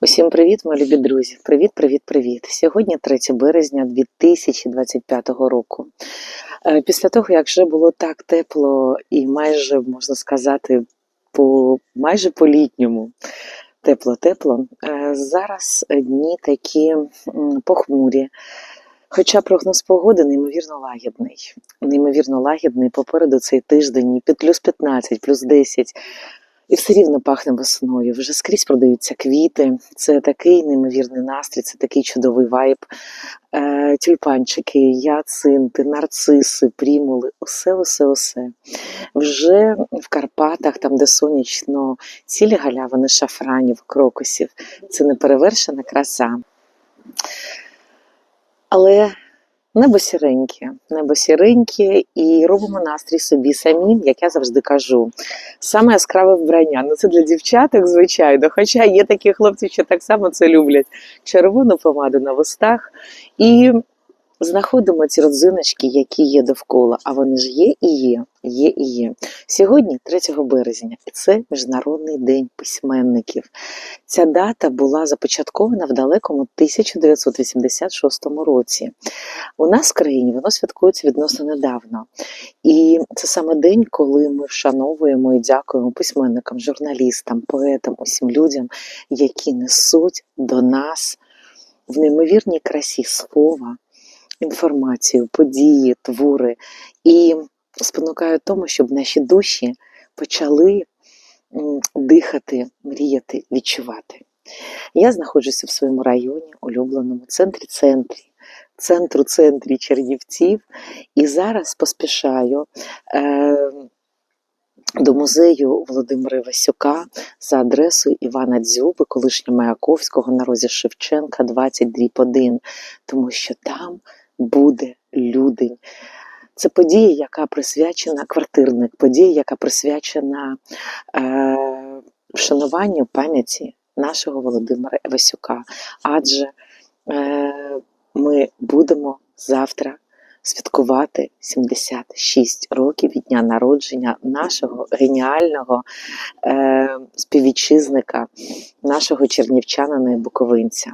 Усім привіт, мої любі друзі! Привіт, привіт, привіт! Сьогодні 3 березня 2025 року. Е, Після того, як вже було так тепло і майже, можна сказати, по майже по-літньому тепло-тепло, е, зараз дні такі похмурі. Хоча прогноз погоди неймовірно лагідний. Неймовірно лагідний попереду цей тиждень під плюс 15, плюс 10. І все рівно пахне весною. Вже скрізь продаються квіти. Це такий неймовірний настрій, це такий чудовий вайб. Е, тюльпанчики, яцинти, нарциси, прімули, усе, усе, усе. Вже в Карпатах, там, де сонячно, цілі галявини шафранів, крокусів. Це неперевершена краса. Але небо сіреньке, небо сіреньке, і робимо настрій собі самі, як я завжди кажу. Саме яскраве вбрання. Ну це для дівчаток, звичайно. Хоча є такі хлопці, що так само це люблять. Червону помаду на вустах. І знаходимо ці родзиночки, які є довкола. А вони ж є і є, є і є. Сьогодні, 3 березня, це Міжнародний день письменників. Ця дата була започаткована в далекому 1986 році. У нас в країні воно святкується відносно недавно. І це саме день, коли ми вшановуємо і дякуємо письменникам, журналістам, поетам, усім людям, які несуть до нас в неймовірній красі слова, інформацію, події, твори. І спонукають тому, щоб наші душі почали дихати, мріяти, відчувати. Я знаходжуся в своєму районі, улюбленому центрі центрі, центру центрі Чернівців, і зараз поспішаю е, до музею Володимира Івасюка за адресою Івана Дзюби, колишнього Маяковського на розі Шевченка 20 тому що там буде людень. Це подія, яка присвячена квартирник, подія, яка присвячена е, вшануванню пам'яті нашого Володимира Івасюка. Адже е, ми будемо завтра святкувати 76 років від дня народження нашого геніального е, співвітчизника, нашого чернівчанина і буковинця.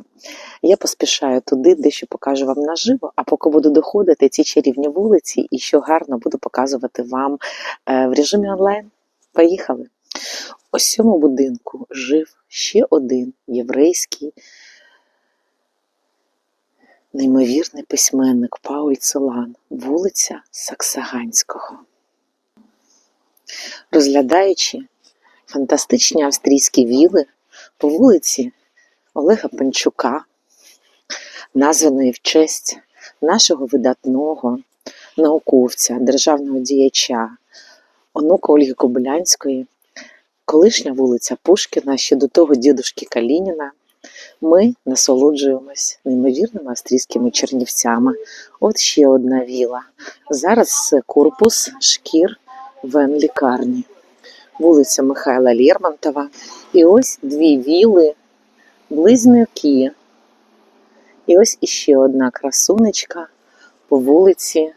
Я поспішаю туди, дещо покажу вам наживо, а поки буду доходити ці чарівні вулиці і що гарно буду показувати вам е, в режимі онлайн. Поїхали! Ось цьому будинку жив ще один єврейський неймовірний письменник Пауль Целан, вулиця Саксаганського. Розглядаючи фантастичні австрійські віли по вулиці Олега Панчука, названої в честь нашого видатного науковця, державного діяча, онука Ольги Кобилянської, колишня вулиця Пушкіна, ще до того дідушки Калініна, ми насолоджуємось неймовірними австрійськими чернівцями. От ще одна віла. Зараз корпус шкір Вен-лікарні, вулиця Михайла Лермонтова. І ось дві віли, близнюки. І ось іще одна красунечка по вулиці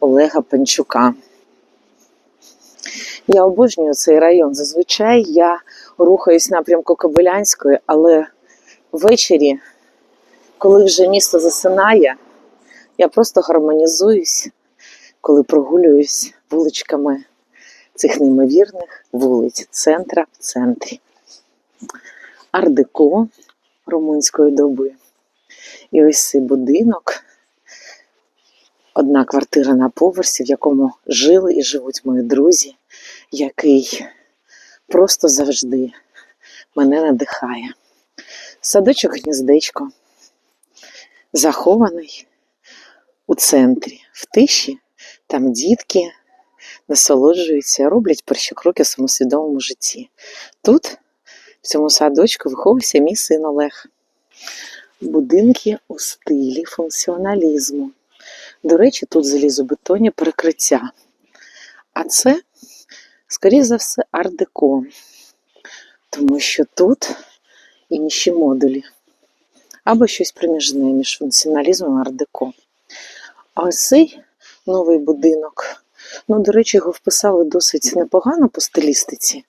Олега Панчука. Я обожнюю цей район. Зазвичай я рухаюсь напрямку Кобилянської, але ввечері, коли вже місто засинає, я просто гармонізуюсь, коли прогулююсь вуличками цих неймовірних вулиць, центра в центрі. Ардеко румунської доби. І ось цей будинок, одна квартира на поверсі, в якому жили і живуть мої друзі, який просто завжди мене надихає. Садочок гніздечко, захований у центрі, в тиші, там дітки насолоджуються, роблять перші кроки в своєму свідомому житті. Тут, в цьому садочку, виховувався мій син Олег. Будинки у стилі функціоналізму. До речі, тут залізобетонні перекриття. А це, скоріше за все, ар-деко, тому що тут інші модулі. Або щось проміжне між функціоналізмом ар-деко. А ось цей новий будинок, ну, до речі, його вписали досить непогано по стилістиці.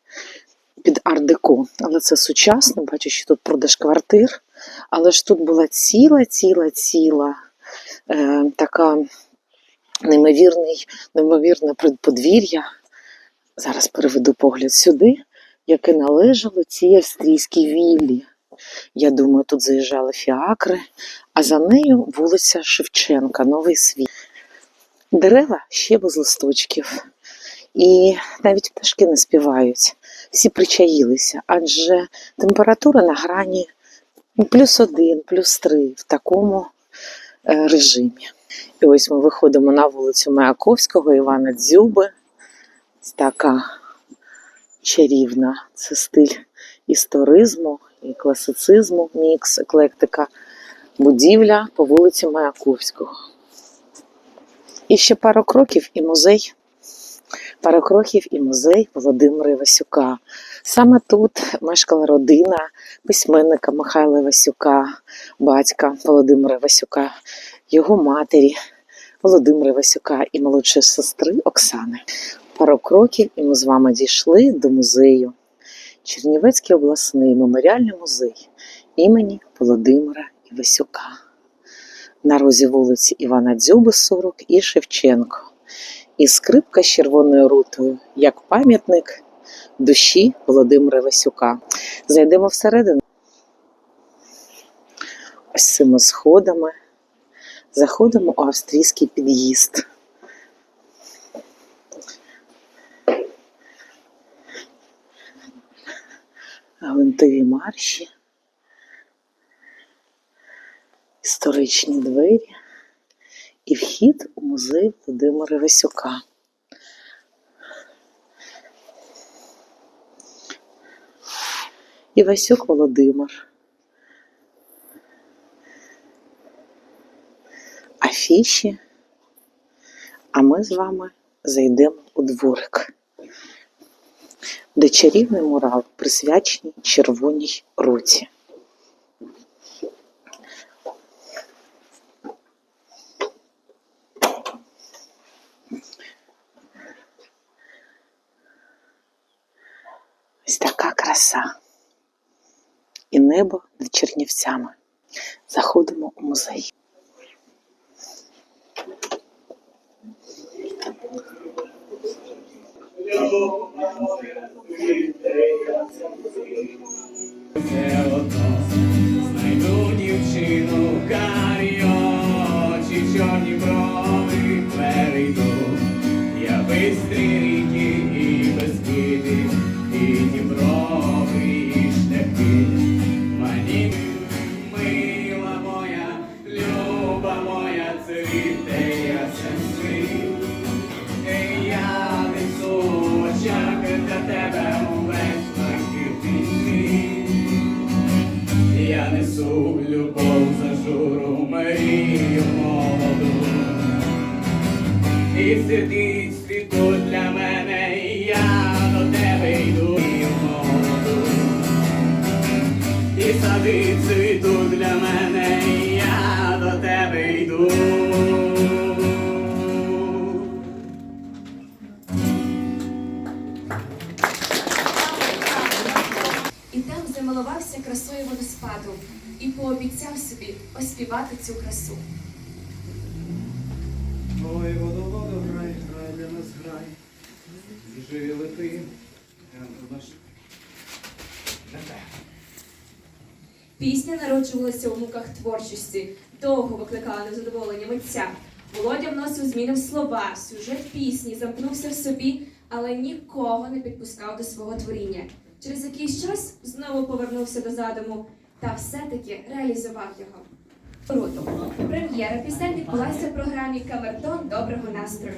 під ар-деко, але це сучасно. Бачу, що тут продаж квартир. Але ж тут була ціла, ціла, ціла е, така неймовірний, неймовірне подвір'я. Зараз переведу погляд сюди, яке належало цій австрійській віллі. Я думаю, тут заїжджали фіакри, а за нею вулиця Шевченка, Новий світ. Дерева ще без листочків. І навіть пташки не співають. Всі причаїлися, адже температура на грані плюс один, плюс три в такому е, режимі. І ось ми виходимо на вулицю Маяковського, Івана Дзюби. Така чарівна. Це стиль історизму і класицизму, мікс, еклектика, будівля по вулиці Маяковського. І ще пару кроків і музей. Пару кроків і музей Володимира Івасюка. Саме тут мешкала родина письменника Михайла Івасюка, батька Володимира Івасюка, його матері Володимира Івасюка і молодшої сестри Оксани. Пару кроків, і ми з вами дійшли до музею. Чернівецький обласний меморіальний музей імені Володимира Івасюка. На розі вулиці Івана Дзюби 40 і Шевченко. І скрипка з червоною рутою, як пам'ятник душі Володимира Івасюка. Зайдемо всередину. Ось цими сходами заходимо у австрійський під'їзд. Гвинтові марші, історичні двері і вхід у музей Володимира Васюка. Івасюк Володимир. Афіші. А ми з вами зайдемо у дворик, де чарівний мурал присвячений червоній руці. Ось така краса. І небо над Чернівцями. Заходимо у музей. Все одно знайду дівчину сидить світу для мене, і я до тебе йду молоду. І садить цвіту для мене, і я до тебе йду. І там замилувався красою водоспаду і пообіцяв собі оспівати цю красу. Ой, грай для нас грай. Живі лети, наш. Пісня народжувалася у муках творчості, довго викликала незадоволення митця. Володя вносив зміни в слова, сюжет пісні, замкнувся в собі, але нікого не підпускав до свого творіння. Через якийсь час знову повернувся до задуму та все-таки реалізував його. Круто. Прем'єра пісень відбулася в програмі Камертон доброго настрою.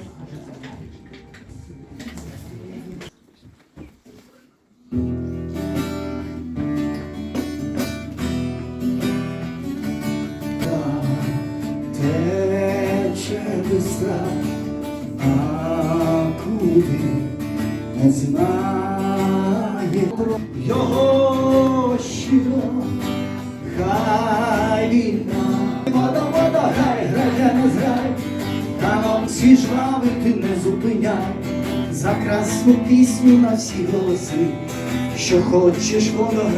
Тече бистра, а куди не знає його щиро, хай війна. Вода, вода, гай, грай, я не зграй, нам всі жрави ти не зупиняй, за красну пісню на всі голоси, що хочеш фотограф.